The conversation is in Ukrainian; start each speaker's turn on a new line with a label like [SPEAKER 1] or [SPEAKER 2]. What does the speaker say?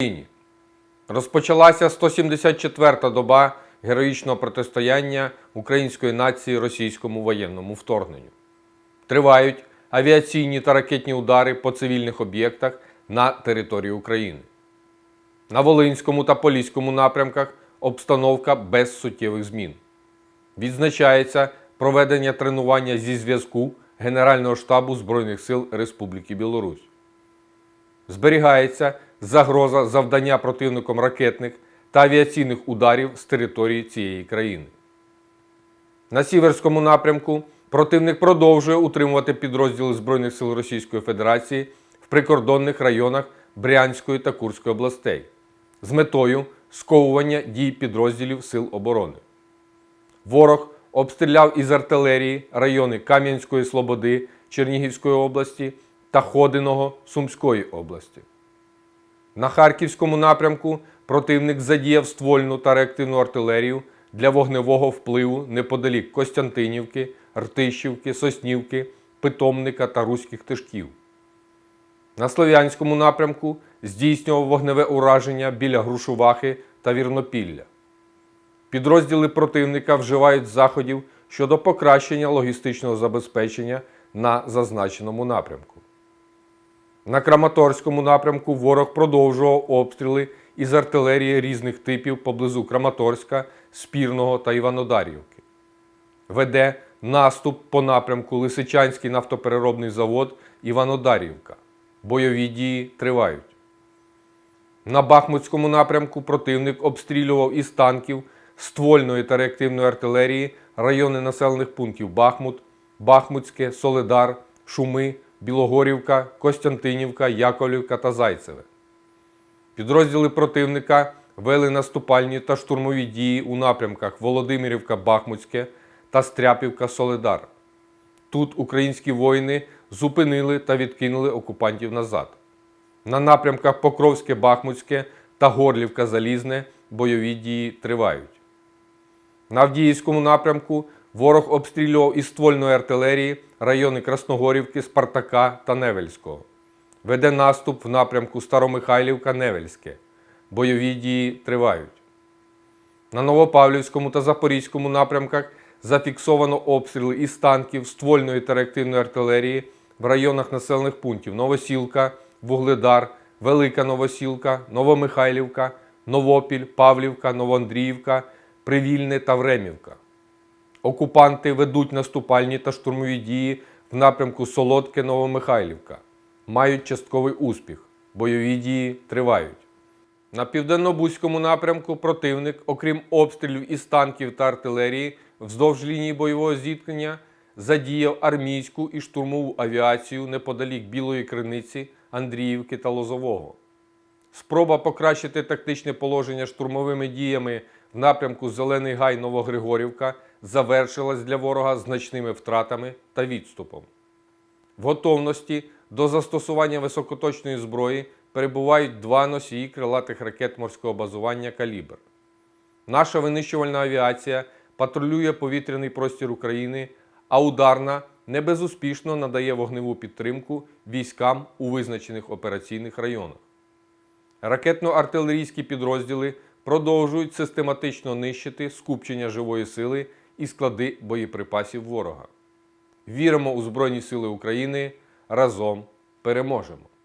[SPEAKER 1] Україні. Розпочалася 174-та доба героїчного протистояння української нації російському воєнному вторгненню. Тривають авіаційні та ракетні удари по цивільних об'єктах на території України. На Волинському та Поліському напрямках обстановка без суттєвих змін. Відзначається проведення тренування зі зв'язку Генерального штабу Збройних сил Республіки Білорусь зберігається загроза завдання противником ракетних та авіаційних ударів з території цієї країни. На Сіверському напрямку противник продовжує утримувати підрозділи Збройних сил Російської Федерації в прикордонних районах Брянської та Курської областей з метою сковування дій підрозділів Сил оборони. Ворог обстріляв із артилерії райони Кам'янської Слободи Чернігівської області та Ходиного Сумської області. На Харківському напрямку противник задіяв ствольну та реактивну артилерію для вогневого впливу неподалік Костянтинівки, Ртищівки, Соснівки, Питомника та Руських Тишків. На Слов'янському напрямку здійснював вогневе ураження біля Грушувахи та Вірнопілля. Підрозділи противника вживають заходів щодо покращення логістичного забезпечення на зазначеному напрямку. На Краматорському напрямку ворог продовжував обстріли із артилерії різних типів поблизу Краматорська, Спірного та Іванодарівки. Веде наступ по напрямку Лисичанський нафтопереробний завод Іванодарівка. Бойові дії тривають. На Бахмутському напрямку противник обстрілював із танків ствольної та реактивної артилерії райони населених пунктів Бахмут, Бахмутське, Соледар, Шуми, Білогорівка, Костянтинівка, Яковлівка та Зайцеве. Підрозділи противника вели наступальні та штурмові дії у напрямках Володимирівка, Бахмутське та Стряпівка, Соледар. Тут українські воїни зупинили та відкинули окупантів назад. На напрямках Покровське, Бахмутське та Горлівка Залізне бойові дії тривають. На Авдіївському напрямку ворог обстрілював із ствольної артилерії райони Красногорівки, Спартака та Невельського. Веде наступ в напрямку Старомихайлівка, Невельське. Бойові дії тривають. На Новопавлівському та Запорізькому напрямках зафіксовано обстріли із танків ствольної та реактивної артилерії в районах населених пунктів Новосілка, Вугледар, Велика Новосілка, Новомихайлівка, Новопіль, Павлівка, Новоандріївка, Привільне та Времівка. Окупанти ведуть наступальні та штурмові дії в напрямку Солодке Новомихайлівка. Мають частковий успіх. Бойові дії тривають. На південно-бузькому напрямку противник, окрім обстрілів із танків та артилерії, вздовж лінії бойового зіткнення задіяв армійську і штурмову авіацію неподалік Білої Криниці, Андріївки та Лозового. Спроба покращити тактичне положення штурмовими діями в напрямку Зелений Гай Новогригорівка завершилась для ворога значними втратами та відступом. В готовності до застосування високоточної зброї перебувають два носії крилатих ракет морського базування Калібр. Наша винищувальна авіація патрулює повітряний простір України, а ударна небезуспішно надає вогневу підтримку військам у визначених операційних районах. Ракетно-артилерійські підрозділи продовжують систематично нищити скупчення живої сили і склади боєприпасів ворога. Віримо у Збройні Сили України. Разом переможемо!